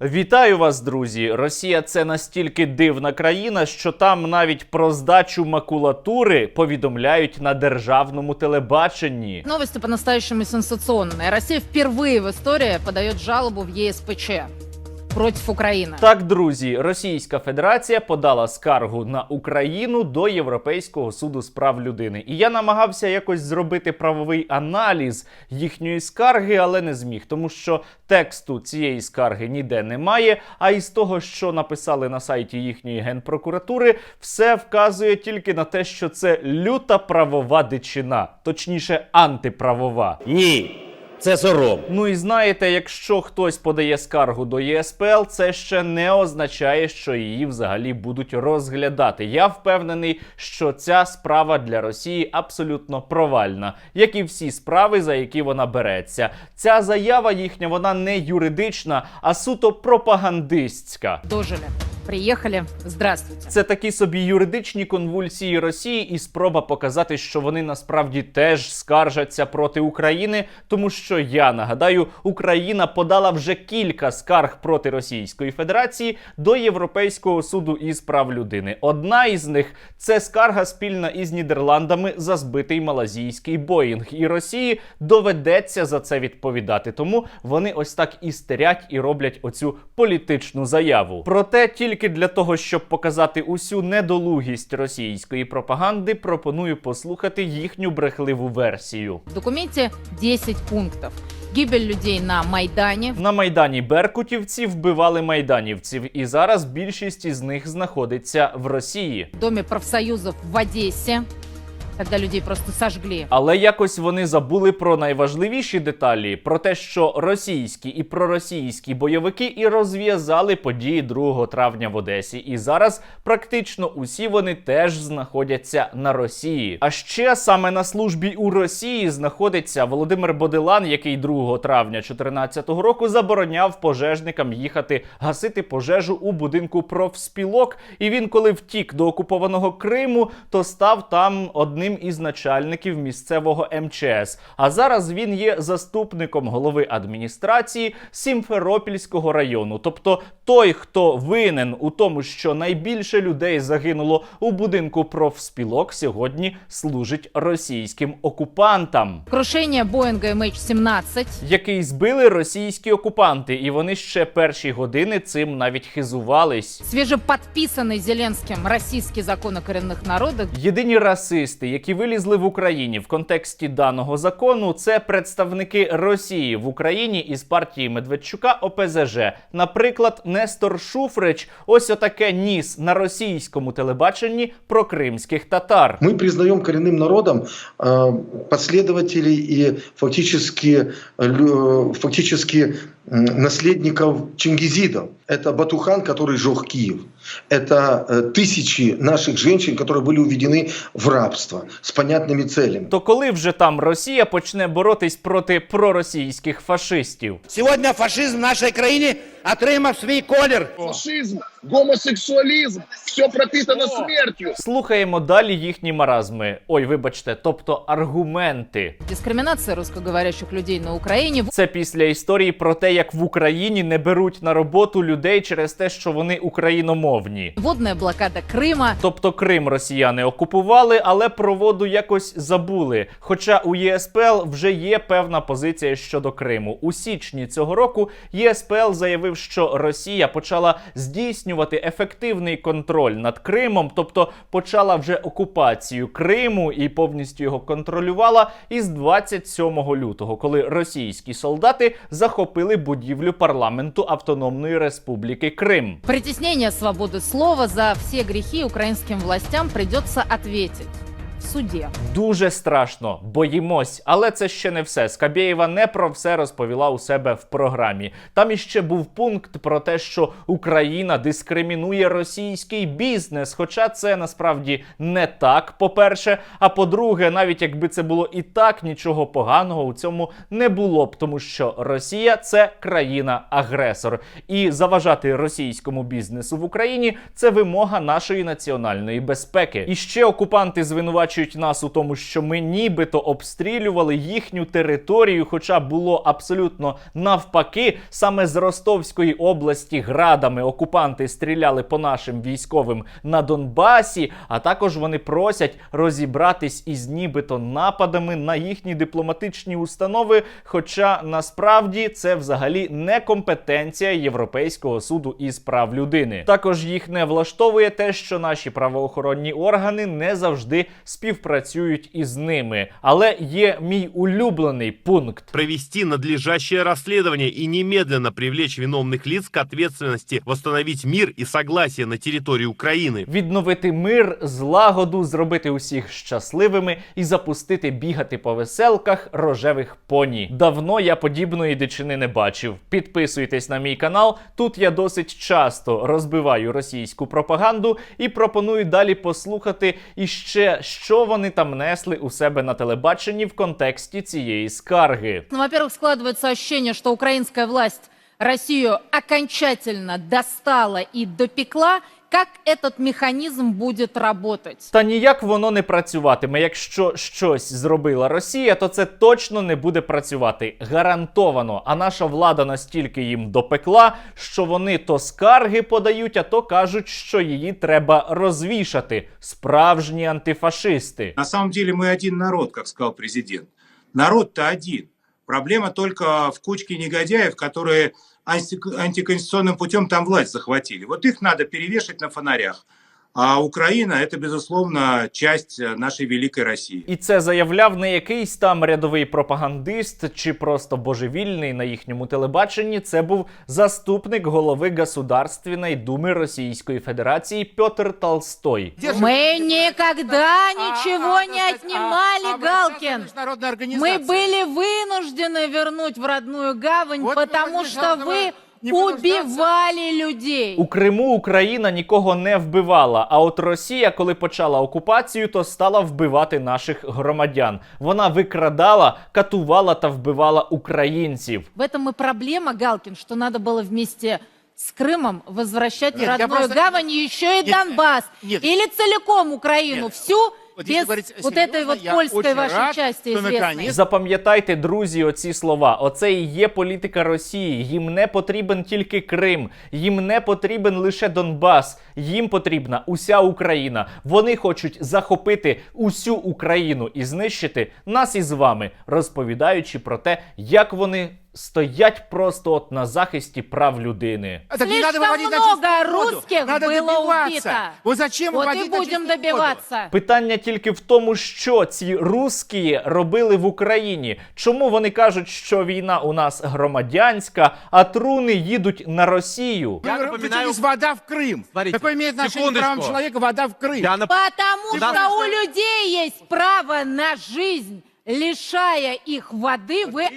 Вітаю вас, друзі! Росія це настільки дивна країна, що там навіть про здачу макулатури повідомляють на державному телебаченні. Новості по-настоящему сенсаційні. Росія вперше в історії подає жалобу в ЕСПЧ против Украины. Так, друзі, Російська Федерація подала скаргу на Україну до Європейського суду з прав людини. І я намагався якось зробити правовий аналіз їхньої скарги, але не зміг, тому що тексту цієї скарги ніде немає. А із того, що написали на сайті їхньої генпрокуратури, все вказує тільки на те, що це люта правова дичина, точніше, антиправова. Ні, це сором. Ну і знаєте, якщо хтось подає скаргу до ЄСПЛ, це ще не означає, що її взагалі будуть розглядати. Я впевнений, що ця справа для Росії абсолютно провальна, як і всі справи, за які вона береться. Ця заява їхня вона не юридична, а суто пропагандистська. Дожили. Приехали. Здравствуйте. Це такі собі юридичні конвульсії Росії і спроба показати, що вони насправді теж скаржаться проти України, тому що я нагадаю, Україна подала вже кілька скарг проти Російської Федерації до Європейського суду із прав людини. Одна із них це скарга спільна із Нідерландами за збитий малазійський Боїнг, і Росії доведеться за це відповідати. Тому вони ось так і стерять і роблять оцю політичну заяву. Проте тільки для того, щоб показати усю недолугість російської пропаганди, пропоную послухати їхню брехливу версію. В документі 10 пунктів. Гибель людей на майдані На майдані Беркутівці вбивали майданівців, і зараз більшість із них знаходиться в Росії. В Доме профсоюзов в Одессе. Когда людей просто сожгли. Але якось вони забули про найважливіші деталі: про те, що російські і проросійські бойовики і розв'язали події 2 травня в Одесі. І зараз практично усі вони теж знаходяться на Росії. А ще саме на службі у Росії знаходиться Володимир Бодилан, який 2 травня 2014 року забороняв пожежникам їхати гасити пожежу у будинку профспілок. І він, коли втік до окупованого Криму, то став там одним із начальників місцевого МЧС. А зараз він є заступником голови адміністрації Сімферопільського району. Тобто той, хто винен у тому, що найбільше людей загинуло у будинку профспілок, сьогодні служить російським окупантам. Крушение Боинга MH17. Який збили російські окупанти, і вони ще перші години цим навіть хизувались. Свежеподписанный Зеленским российский закон о коренных народах. Єдині расисти, які вилізли в Україні в контексті даного закону, це представники Росії в Україні із партії Медведчука ОПЗЖ. Наприклад, Нестор Шуфрич ось отаке ніс на російському телебаченні про кримських татар. Мы признаем коренным народом э, последователей и фактически, э, лю- фактически м, наследников чингизидов. Это Батухан, который сжег Киев. Это э, тысячи наших женщин, которые были уведены в рабство с понятными целями. То коли вже там Росія почне боротись проти проросійських фашистів? Сьогодні фашизм в нашій країні отримав свій колір. фашизм, гомосексуализм, все пропитано смертью. Слухаємо далі їхні маразми. Ой, вибачте, тобто аргументи. Дискриминация русскоговорящих людей на Украине. Це після історії про те, як в Україні не беруть на роботу людей через те, що вони україномовні. Водная блокада Крыма. Тобто Крим росіяни окупували, але про воду якось забули. Хоча у ЄСПЛ вже є певна позиція щодо Криму. У січні цього року ЄСПЛ заявив, що Росія почала здійснювати ефективний контроль над Кримом, тобто почала вже окупацію Криму і повністю його контролювала із 27 лютого, коли російські солдати захопили будівлю парламенту Автономної Республіки Крим. Притеснение свободы слова за все грехи украинским властям придется ответить в суде. Дуже страшно, боїмось, але це ще не все. Скабєєва не про все розповіла у себе в програмі. Там іще був пункт про те, що Україна дискримінує російський бізнес. Хоча це насправді не так, по-перше. А по-друге, навіть якби це було і так, нічого поганого у цьому не було б, тому що Росія це країна-агресор, і заважати російському бізнесу в Україні це вимога нашої національної безпеки. І ще окупанти звинувачують звинувачують нас у тому, що ми нібито обстрілювали їхню територію, хоча було абсолютно навпаки, саме з Ростовської області градами окупанти стріляли по нашим військовим на Донбасі. А також вони просять розібратись із нібито нападами на їхні дипломатичні установи. Хоча насправді це взагалі не компетенція Європейського суду із прав людини. Також їх не влаштовує те, що наші правоохоронні органи не завжди співпрацюють із ними. Але є мій улюблений пункт. провести надлежащее расследование и немедленно привлечь виновных лиц к ответственности, восстановить мир и согласие на территории Украины. Відновити мир, злагоду, зробити усіх щасливими і запустити бігати по веселках рожевих поні. Давно я подібної дичини не бачив. Підписуйтесь на мій канал. Тут я досить часто розбиваю російську пропаганду і пропоную далі послухати іще, що вони там несли у себе на телебаченні в контексті цієї скарги. Ну, во-первых, складывается ощущение, что украинская власть Россию окончательно достала и допекла Как этот механизм будет работать? Та ніяк воно не працюватиме. Якщо щось зробила Росія, то це точно не буде працювати. Гарантовано. А наша влада настільки їм допекла, що вони то скарги подають, а то кажуть, що її треба розвішати. Справжні антифашисти. На самом деле мы один народ, как сказал президент. Народ-то один. Проблема только в кучке негодяев, которые анти- антиконституционным путем там власть захватили. Вот их надо перевешать на фонарях. А Украина – это, безусловно, часть э, нашей великой России. І це заявляв не якийсь там рядовий пропагандист чи просто божевільний на їхньому телебаченні. Це був заступник голови Государственної думи Російської Федерації Петр Толстой. Мы никогда ничего не отнимали, Галкин. Мы были вынуждены вернуть в родную гавань, Вот потому мы что должны вы не понуждаться. убивали людей. У Криму Україна нікого не вбивала. А от Росія, коли почала окупацію, то стала вбивати наших громадян. Вона викрадала, катувала та вбивала українців. В этом и проблема, Галкин, что надо было вместе с Крымом возвращать Нет, в я родную просто- гавань еще и Нет, Донбасс. нет. Или целиком Украину, Нет. всю, Вот если без говорить вот этой вот польской вашей рад, части известной. наконец- Запам'ятайте, друзі, оці слова. Оце і є політика Росії. Їм не потрібен тільки Крим, їм не потрібен лише Донбас. Їм потрібна уся Україна. Вони хочуть захопити усю Україну і знищити нас із вами, розповідаючи про те, як вони стоять просто от на захисті прав людини. Это не надо Слишком выводить на много чистую воду. русских Надо было добиваться. убито. Вот зачем Вот и выводить на будем чистую воду? добиваться. Питання тільки в тому, що ці русські робили в Україні. Чому вони кажуть, що війна у нас громадянська, а труни їдуть на Росію? Я напоминаю... вода в Крым. Смотрите, Какое имеет отношение к секундочку. правам человека вода в Крым? Я нап- Потому Да. что у людей есть право на жизнь. Лишая их воды, вы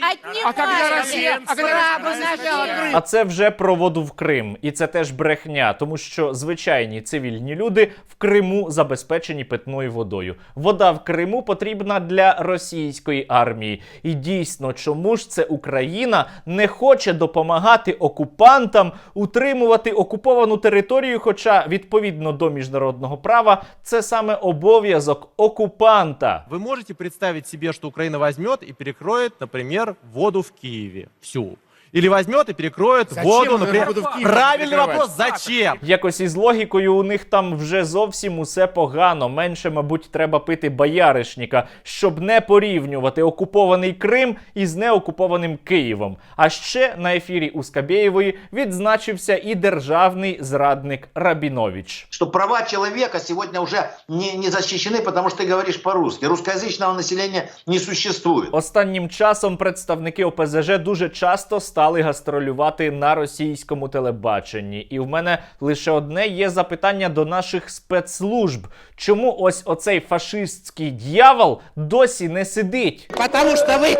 А когда Россия, отнимаете а когда право Россия на взяла жизнь. Крым? А це вже про воду в Крим, і це теж брехня, тому що звичайні цивільні люди в Криму забезпечені питною водою. Вода в Криму потрібна для російської армії. І дійсно, чому ж це Україна не хоче допомагати окупантам утримувати окуповану територію? Хоча відповідно до міжнародного права це саме обов'язок окупанта. Вы можете представить себе, что что Украина возьмет и перекроет, например, воду в Киеве всю? Или возьмет и перекроет Зачем воду, она например... воду в Киеве Правильный перекрывать? вопрос, зачем? Якось із логікою у них там вже зовсім усе погано. Менше, мабуть, треба пити бояришніка, щоб не порівнювати окупований Крим із неокупованим Києвом. А ще на ефірі у Скабєєвої відзначився і державний зрадник Рабінович. что права человека сегодня уже не, не защищены, потому что ты говоришь по-русски. Русскоязычного населения не существует. Останнім часом представники ОПЗЖ дуже часто стали гастролювати на російському телебаченні. І в мене лише одне є запитання до наших спецслужб: чому ось оцей фашистський дьявол досі не сидить? Потому что вы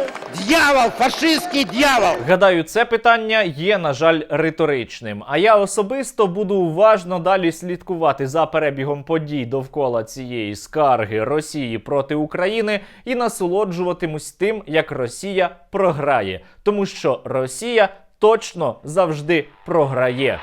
дьявол, фашистский дьявол. Гадаю, це питання є, на жаль, риторичним. А я особисто буду уважно далі слідкувати за перебігом подій довкола цієї скарги Росії проти України і насолоджуватимусь тим, як Росія програє, тому що Росія точно завжди програє.